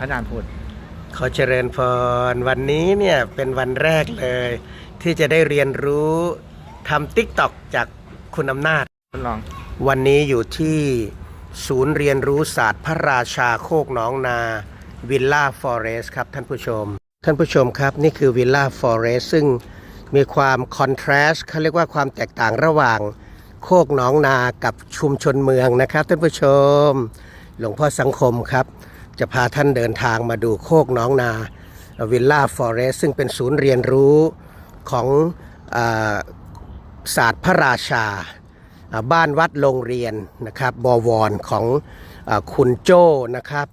พระอาจารย์พูดขอเจริญพรวันนี้เนี่ยเป็นวันแรกเลย ที่จะได้เรียนรู้ทำติ๊กตอกจากคุณอำนาจ ทดลอง วันนี้อยู่ที่ศูนย์เรียนรู้ศาสตร์พระราชาโคกหนองนาวิลล่าฟอเรสครับท่านผู้ชม ท่านผู้ชมครับนี่คือวิลล่าฟอเรสซึ่งมีความคอนทราสต์เขาเรียกว่าความแตกต่างระหว่างโคกหนองนากับชุมชนเมืองนะครับท่านผู้ชม หลวงพ่อสังคมครับ จะพาท่านเดินทางมาดูโคกหนองนาวิลล่าฟอเรสซึ่งเป็นศูนย์เรียนรู้ของอศาสตร์พระราชา บ้านวัดโรงเรียนนะครับบวรของอคุณโจ้นะครับ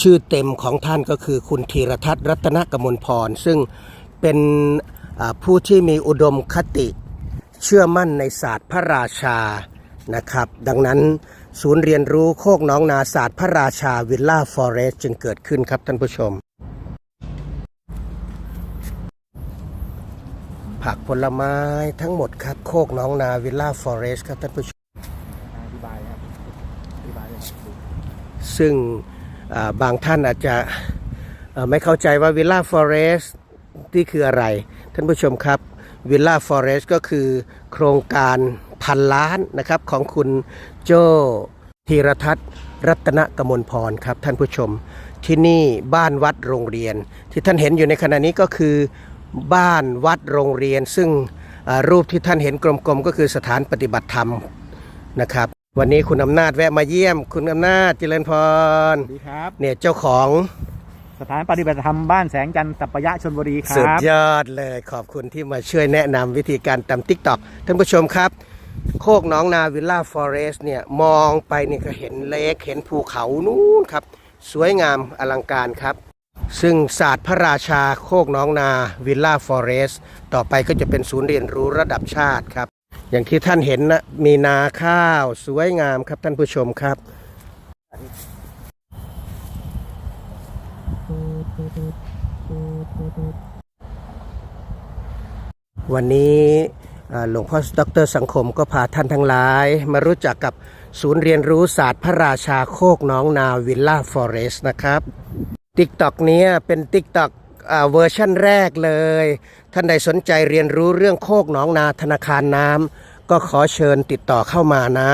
ชื่อเต็มของท่านก็คือคุณธีรทัศน์รัตนกมลพร ซึ่งเป็นผู้ที่มีอุดมคติเชื่อมั่นในศาสตร์พระราชา นะครับ ดังนั้นศูนย์เรียนรู้โคกน้องนาศาสตร์พระราชาวิลล่าฟอเรสจึงเกิดขึ้นครับท่านผู้ชม ผักผลไม้ทั้งหมดครับโคกน้องนาวิลล่าฟอเรสครับท่านผู้ชมซึ่งบางท่านอาจจะไม่เข้าใจว่าวิลล่าฟอเรสที่คืออะไร ท่านผู้ชมครับวิลล่าฟอเรสก็คือโครงการ พันล้านนะครับของคุณโจธีรทัศน์รัตนกมลพรครับท่านผู้ชม ที่นี่บ้านวัดโรงเรียน ที่ท่านเห็นอยู่ในขณะนี้ก็คือบ้านวัดโรงเรียน ซึ่งรูปที่ท่านเห็นกลมๆ ก็คือสถานปฏิบัติธรรมนะครับวันนี้คุณอำนาจแวะมาเยี่ยม คุณอำนาจเจริญพรดีครับเนี่ยเจ้าของสถานปฏิบัติธรรมบ้านแสงจันทร์สัปยะชนบุรีครับ สุดยอดเลยขอบคุณที่มาช่วยแนะนำวิธีการตำทิกตอกท่านผู้ชมครับ โคกน้องนาวิลล่าฟอเรสเนี่ย มองไปนี่ก็เห็นเลกเห็นภูเขานู้นครับ สวยงามอลังการครับ ซึ่งศาสตร์พระราชาโคกน้องนาวิลล่าฟอเรสต่อไปก็จะเป็นศูนย์เรียนรู้ระดับชาติครับ อย่างที่ท่านเห็นนะมีนาข้าวสวยงามครับท่านผู้ชมครับวันนี้ หลวงพ่อดรสังคมก็พาท่านทั้งหลาย มารู้จักกับศูนย์เรียนรู้ศาสตร์พระราชาโคกน้องนาวิลล่าฟอเรสนะครับติ๊กต็อกนี้เป็นติ๊กต็อกเวอร์ชันแรกเลย ท่านใดสนใจเรียนรู้เรื่องโคกน้องนาธนาคารน้ำก็ขอเชิญติดต่อเข้ามานะ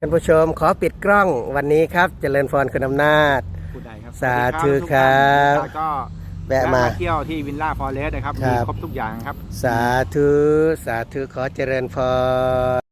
ท่านผู้ชมขอปิดกล้องวันนี้ครับเจริญพรคุณอำนาจ พูดได้ครับสาธุครับแล้วก็แวะมาเที่ยวที่วิลล่าฟอเรสต์นะครับครัมีบครบทุกอย่างครับ สาธุ สาธุขอเจริญพร